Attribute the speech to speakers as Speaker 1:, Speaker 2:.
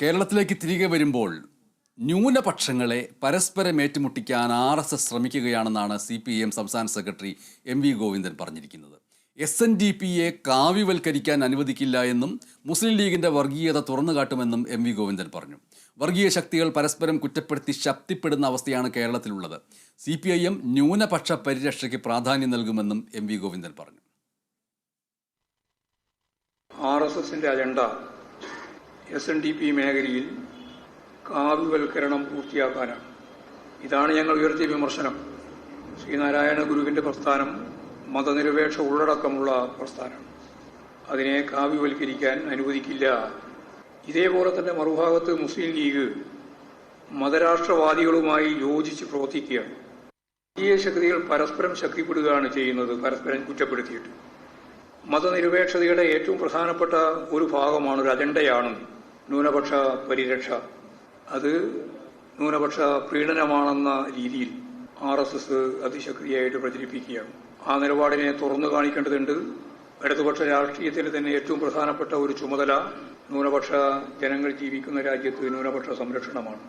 Speaker 1: കേരളത്തിലേക്ക് തിരികെ വരുമ്പോൾ ന്യൂനപക്ഷങ്ങളെ പരസ്പരം ഏറ്റുമുട്ടിക്കാൻ ആർ എസ് എസ് ശ്രമിക്കുകയാണെന്നാണ് സി പി എം സംസ്ഥാന സെക്രട്ടറി എം വി ഗോവിന്ദൻ പറഞ്ഞിരിക്കുന്നത്. എസ് എൻ ഡി പിയെ കാവ്യവൽക്കരിക്കാൻ അനുവദിക്കില്ല എന്നും മുസ്ലിം ലീഗിന്റെ വർഗീയത തുറന്നു കാട്ടുമെന്നും എം വി ഗോവിന്ദൻ പറഞ്ഞു. വർഗീയ ശക്തികൾ പരസ്പരം കുറ്റപ്പെടുത്തി ശക്തിപ്പെടുന്ന അവസ്ഥയാണ് കേരളത്തിലുള്ളത്. സി പി ഐ എം ന്യൂനപക്ഷ പരിരക്ഷയ്ക്ക് പ്രാധാന്യം നൽകുമെന്നും എം വി ഗോവിന്ദൻ പറഞ്ഞു.
Speaker 2: ആർ എസ് എസിന്റെ agenda S N D P മേഖലയിൽ കാവ്യവൽക്കരണം പൂർത്തിയാക്കാനാണ്. ഇതാണ് ഞങ്ങൾ ഉയർത്തിയ വിമർശനം. ശ്രീനാരായണ ഗുരുവിന്റെ പ്രസ്ഥാനം മതനിരപേക്ഷ ഉള്ളടക്കമുള്ള പ്രസ്ഥാനം. അതിനെ കാവ്യവൽക്കരിക്കാൻ അനുവദിക്കില്ല. ഇതേപോലെ തന്നെ മറുഭാഗത്ത് മുസ്ലിം ലീഗ് മതരാഷ്ട്രവാദികളുമായി യോജിച്ച് പ്രവർത്തിക്കുകയാണ്. ഈ ശക്തികൾ പരസ്പരം ശക്തിപ്പെടുകയാണ് ചെയ്യുന്നത് പരസ്പരം കുറ്റപ്പെടുത്തിയിട്ട്. മതനിരപേക്ഷതയുടെ ഏറ്റവും പ്രധാനപ്പെട്ട ഒരു ഭാഗമാണ് ഒരു അജണ്ടയാണ് ന്യൂനപക്ഷ പരിരക്ഷ. അത് ന്യൂനപക്ഷ പ്രീണനമാണെന്ന രീതിയിൽ ആർ എസ് എസ് അതിശക്തിയായിട്ട് പ്രചരിപ്പിക്കുകയാണ്. ആ നിലപാടിനെ തുറന്നു കാണിക്കേണ്ടതുണ്ട്. ഇടതുപക്ഷ രാഷ്ട്രീയത്തിന് തന്നെ ഏറ്റവും പ്രധാനപ്പെട്ട ഒരു ചുമതല ന്യൂനപക്ഷ ജനങ്ങൾ ജീവിക്കുന്ന രാജ്യത്ത് ന്യൂനപക്ഷ സംരക്ഷണമാണ്.